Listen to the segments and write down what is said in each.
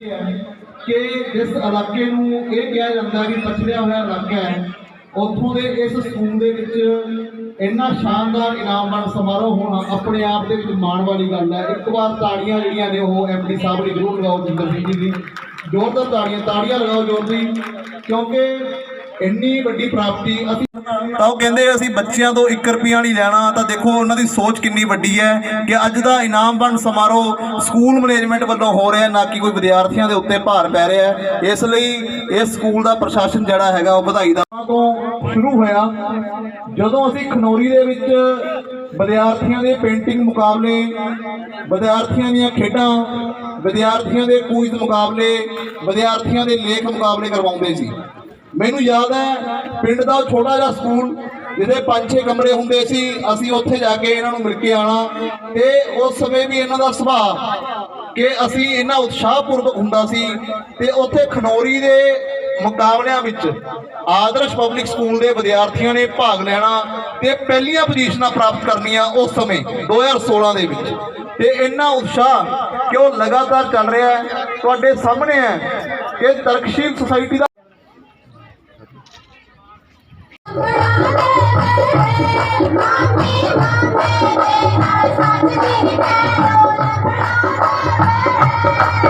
ਕਿ ਜਿਸ ਇਲਾਕੇ ਨੂੰ ਇਹ ਕਿਹਾ ਜਾਂਦਾ ਕਿ ਪਛੜਿਆ ਹੋਇਆ ਇਲਾਕਾ ਹੈ, ਉੱਥੋਂ ਦੇ ਇਸ ਸਕੂਲ ਦੇ ਵਿੱਚ ਇੰਨਾ ਸ਼ਾਨਦਾਰ ਇਨਾਮ ਵੰਡ ਸਮਾਰੋਹ ਹੋਣਾ ਆਪਣੇ ਆਪ ਦੇ ਵਿੱਚ ਮਾਣ ਵਾਲੀ ਗੱਲ ਹੈ। ਇੱਕ ਵਾਰ ਤਾੜੀਆਂ ਜਿਹੜੀਆਂ ਨੇ ਉਹ ਐਮਡੀ ਸਾਹਿਬ ਦੀ ਜ਼ਰੂਰ ਲਗਾਓ ਜਿੰਦਰ ਸਿੰਘ ਜੀ ਦੀ। ਜ਼ੋਰਦਾਰ ਤਾੜੀਆਂ ਤਾੜੀਆਂ ਲਗਾਓ ਜ਼ੋਰ ਦੀ, ਕਿਉਂਕਿ ਇੰਨੀ ਵੱਡੀ ਪ੍ਰਾਪਤੀ ਅਸੀਂ ਤਾਂ ਉਹ ਕਹਿੰਦੇ ਅਸੀਂ ਬੱਚਿਆਂ ਤੋਂ 1 ਰੁਪਿਆ ਨਹੀਂ ਲੈਣਾ ਤਾਂ ਦੇਖੋ ਉਹਨਾਂ ਦੀ ਸੋਚ ਕਿੰਨੀ ਵੱਡੀ ਹੈ ਕਿ ਅੱਜ ਦਾ ਇਨਾਮ ਵੰਡ ਸਮਾਰੋਹ ਸਕੂਲ ਮੈਨੇਜਮੈਂਟ ਵੱਲੋਂ ਹੋ ਰਿਹਾ ਨਾ ਕਿ ਕੋਈ ਵਿਦਿਆਰਥੀਆਂ ਦੇ ਉੱਤੇ ਭਾਰ ਪੈ ਰਿਹਾ ਇਸ ਲਈ ਇਸ ਸਕੂਲ ਦਾ ਪ੍ਰਸ਼ਾਸਨ ਜਿਹੜਾ ਹੈਗਾ ਉਹ ਵਧਾਈ ਦਾ ਤੋਂ ਸ਼ੁਰੂ ਹੋਇਆ। ਜਦੋਂ ਅਸੀਂ ਖਨੌਰੀ ਦੇ ਵਿੱਚ ਵਿਦਿਆਰਥੀਆਂ ਦੇ ਪੇਂਟਿੰਗ ਮੁਕਾਬਲੇ ਵਿਦਿਆਰਥੀਆਂ ਦੀਆਂ ਖੇਡਾਂ ਵਿਦਿਆਰਥੀਆਂ ਦੇ ਕੁਇਜ਼ ਮੁਕਾਬਲੇ ਵਿਦਿਆਰਥੀਆਂ ਦੇ ਲੇਖ ਮੁਕਾਬਲੇ ਕਰਵਾਉਂਦੇ ਸੀ। ਮੈਨੂੰ ਯਾਦ ਹੈ, ਪਿੰਡ ਦਾ ਉਹ ਛੋਟਾ ਜਿਹਾ ਸਕੂਲ, ਜਿਹਦੇ 5-6 ਕਮਰੇ ਹੁੰਦੇ ਸੀ, ਅਸੀਂ ਉੱਥੇ ਜਾ ਕੇ ਇਹਨਾਂ ਨੂੰ ਮਿਲ ਕੇ ਆਣਾ ਤੇ ਉਸ ਸਮੇਂ ਵੀ ਇਹਨਾਂ ਦਾ ਸੁਭਾਅ ਕਿ ਅਸੀਂ ਇਹਨਾਂ ਉਤਸ਼ਾਹਪੂਰਵਕ ਹੁੰਦਾ ਸੀ। ਤੇ ਉੱਥੇ ਖਨੌਰੀ ਦੇ ਮੁਕਾਬਲਿਆਂ ਵਿੱਚ ਆਦਰਸ਼ ਪਬਲਿਕ ਸਕੂਲ ਦੇ ਵਿਦਿਆਰਥੀਆਂ ਨੇ ਭਾਗ ਲੈਣਾ ਤੇ ਪਹਿਲੀਆਂ ਪੋਜੀਸ਼ਨਾਂ ਪ੍ਰਾਪਤ ਕਰਨੀਆਂ ਉਸ ਸਮੇਂ 2016 ਦੇ ਵਿੱਚ। ਤੇ ਇੰਨਾ ਉਤਸ਼ਾਹ ਕਿ ਉਹ ਲਗਾਤਾਰ ਚੱਲ ਰਿਹਾ ਹੈ? ਤੁਹਾਡੇ ਸਾਹਮਣੇ ਹੈ ਕਿ ਤਰਕਸ਼ੀਲ ਸੁਸਾਇਟੀ Thank you.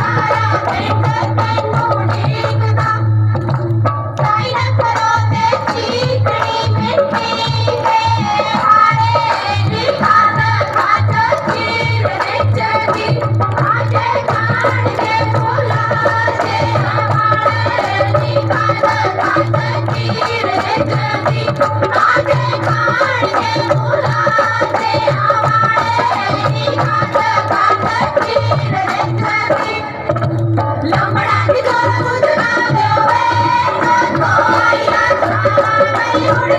ਮਾਮੀ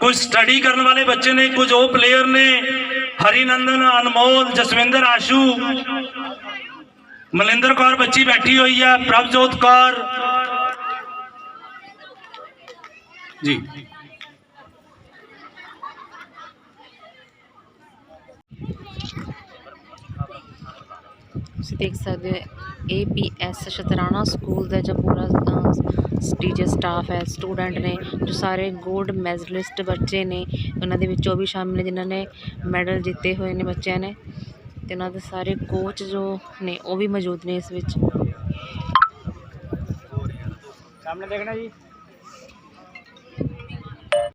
ਕੁਝ ਸਟੱਡੀ ਕਰਨ ਵਾਲੇ ਬੱਚੇ ਨੇ ਕੁਝ ਉਹ ਪਲੇਅਰ ਨੇ ਹਰੀਨੰਦਨ ਅਨਮੋਲ ਜਸਵਿੰਦਰ ਆਸ਼ੂ ਮਲਿੰਦਰ ਕੌਰ ਬੱਚੀ ਬੈਠੀ ਹੋਈ ਹੈ ਪ੍ਰਭਜੋਤ ਕੌਰ ਜੀ ਤੁਸੀਂ ਦੇਖ ਸਕਦੇ ਹੋ ਏਪੀਐਸ ਸ਼ਤਰਾਣਾ ਸਕੂਲ ਦਾ ਜੋ ਪੂਰਾ ਟੀਚਰ ਸਟਾਫ ਹੈ ਸਟੂਡੈਂਟ ਨੇ, ਜੋ ਸਾਰੇ ਗੋਲਡ ਮੈਡਲਿਸਟ ਬੱਚੇ ਨੇ, ਉਹਨਾਂ ਦੇ ਵਿੱਚ ਉਹ ਵੀ ਸ਼ਾਮਿਲ ਨੇ, ਜਿਨ੍ਹਾਂ ਨੇ ਮੈਡਲ ਜਿੱਤੇ ਹੋਏ ਨੇ ਬੱਚਿਆਂ ਨੇ, ਤੇ ਉਹਨਾਂ ਦੇ ਸਾਰੇ ਕੋਚ ਜੋ ਨੇ, ਉਹ ਵੀ ਮੌਜੂਦ ਨੇ ਇਸ ਵਿੱਚ। ਸਾਹਮਣੇ ਦੇਖਣਾ ਜੀ।